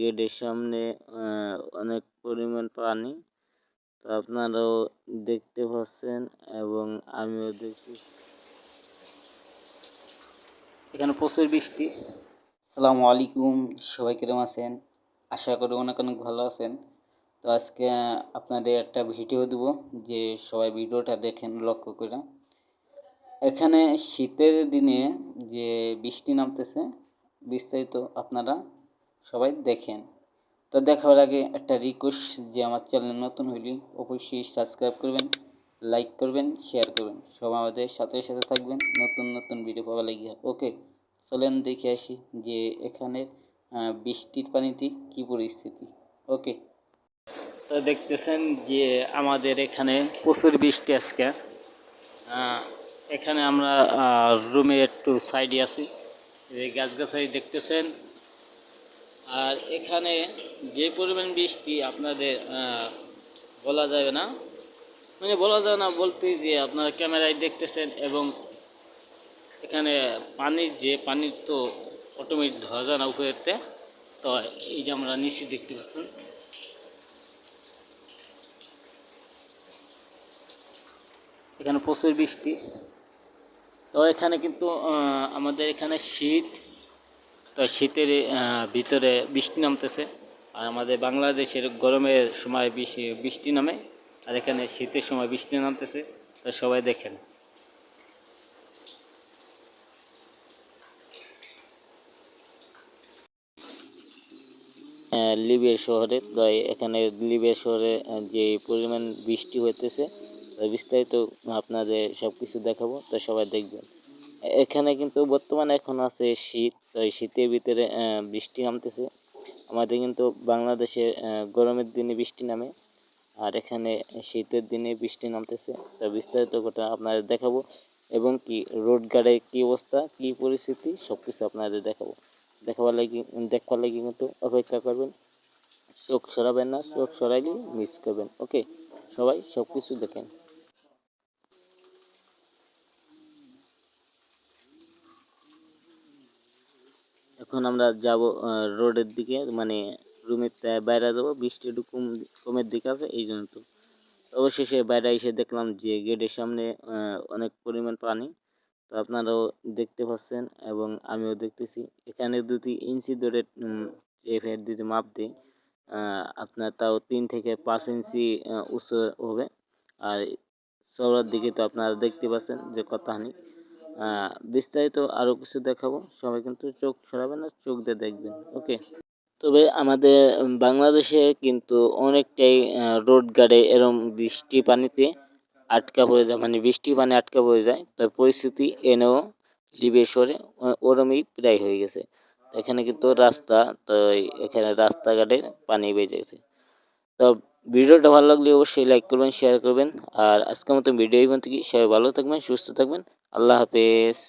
গেটের সামনে অনেক পরিমাণ পানি। তো আপনারাও দেখতে পাচ্ছেন এবং আমিও দেখছি এখানে প্রচুর বৃষ্টি। আসসালামু আলাইকুম, সবাই কিরম আছেন? আশা করি অনেক অনেক ভালো আছেন। তো আজকে আপনাদের একটা ভিডিও দেবো, যে সবাই ভিডিওটা দেখেন, লক্ষ্য করে। এখানে শীতের দিনে যে বৃষ্টি নামতেছে, বিস্তারিত আপনারা সবাই দেখেন। তো দেখার আগে একটা রিকোয়েস্ট যে আমার চ্যানেল নতুন হইলে অবশ্যই সাবস্ক্রাইব করবেন লাইক করবেন শেয়ার করবেন। সবাই আমাদের সাথে সাথে থাকবেন, নতুন নতুন ভিডিও পাওয়া লাগিয়ে ওকে, চলেন দেখে আসি যে এখানের বৃষ্টির পানিতে কি পরিস্থিতি। ওকে, তো দেখতেছেন যে আমাদের এখানে প্রচুর বৃষ্টি আজকে। এখানে আমরা রুমে একটু সাইডে আছি। এই গাছগাছালি দেখতেছেন আর এখানে যে পরিমাণ বৃষ্টি আপনাদের বলা যাবে না। মানে বলা যাবে না বলতে যে আপনারা ক্যামেরায় দেখতেছেন এবং এখানে পানির যে, পানির তো অটোমেটিক ধরা যায় না উপরেতে। তো এই যে আমরা নিচে দেখতে পাচ্ছেন। এখানে প্রচুর বৃষ্টি। তো এখানে কিন্তু আমাদের এখানে শীত তো শীতের ভিতরে বৃষ্টি নামতেছে। আর আমাদের বাংলাদেশের গরমের সময় বৃষ্টি নামে, আর এখানে শীতের সময় বৃষ্টি নামতেছে, তো সবাই দেখেন। লিবিয়া শহরে, তো এখানে লিবিয়া শহরে যে পরিমাণ বৃষ্টি হইতেছে বিস্তারিত আপনাদের সব কিছু দেখাবো, তো সবাই দেখবেন। এখানে কিন্তু বর্তমানে এখন আছে শীত, তো এই শীতের ভিতরে বৃষ্টি নামতেছে। আমাদের কিন্তু বাংলাদেশে গরমের দিনে বৃষ্টি নামে, আর এখানে শীতের দিনে বৃষ্টি নামতেছে। তো বিস্তারিত ঘটনা আপনাদের দেখাবো, এবং কি রোড গার্ডের কি অবস্থা, কি পরিস্থিতি সব কিছু আপনাদের দেখাবো। দেখাবার লাগি, দেখবার লাগি কিন্তু অপেক্ষা করবেন। চোখ সরাবেন না, চোখ সরাইলে মিস করবেন ওকে সবাই সব কিছু দেখেন। এখন আমরা যাব রোডের দিকে মানে রুমের বাইরে যাব বৃষ্টি একটু কম কমের দিকে আছে এই জন্য তো। অবশেষে বাইরে এসে দেখলাম যে গেটের সামনে অনেক পরিমাণ পানি। তো আপনারাও দেখতে পাচ্ছেন এবং আমিও দেখতেছি। এখানে দুটি ইঞ্চি ধরে এফের যদি মাপ দিই আপনার তাও তিন থেকে পাঁচ ইঞ্চি উঁচু হবে। আর চওড়ার দিকে তো আপনারা দেখতে পাচ্ছেন যে কতখানি। আহ, বিস্তারিত আরও কিছু দেখাবো। সবাই কিন্তু চোখ সরাবেন না, চোখ দিয়ে দেখবেন ওকে তবে আমাদের বাংলাদেশে কিন্তু অনেকটাই রোড গাড়ে এরম বৃষ্টি পানিতে আটকা পড়ে যায় মানে বৃষ্টি পানি আটকা পড়ে যায়। তো পরিস্থিতি এনেও লিবিয়া শহরে ওরমই প্রায় হয়ে গেছে। এখানে কিন্তু রাস্তা, তো এখানে রাস্তাঘাটে পানি বেজে গেছে। তো ভিডিওটা ভালো লাগলে অবশ্যই লাইক করবেন শেয়ার করবেন। আর আজকের মতো ভিডিও এই পর্যন্ত কি সবাই ভালো থাকবেন, সুস্থ থাকবেন। আল্লাহ হাফেজ।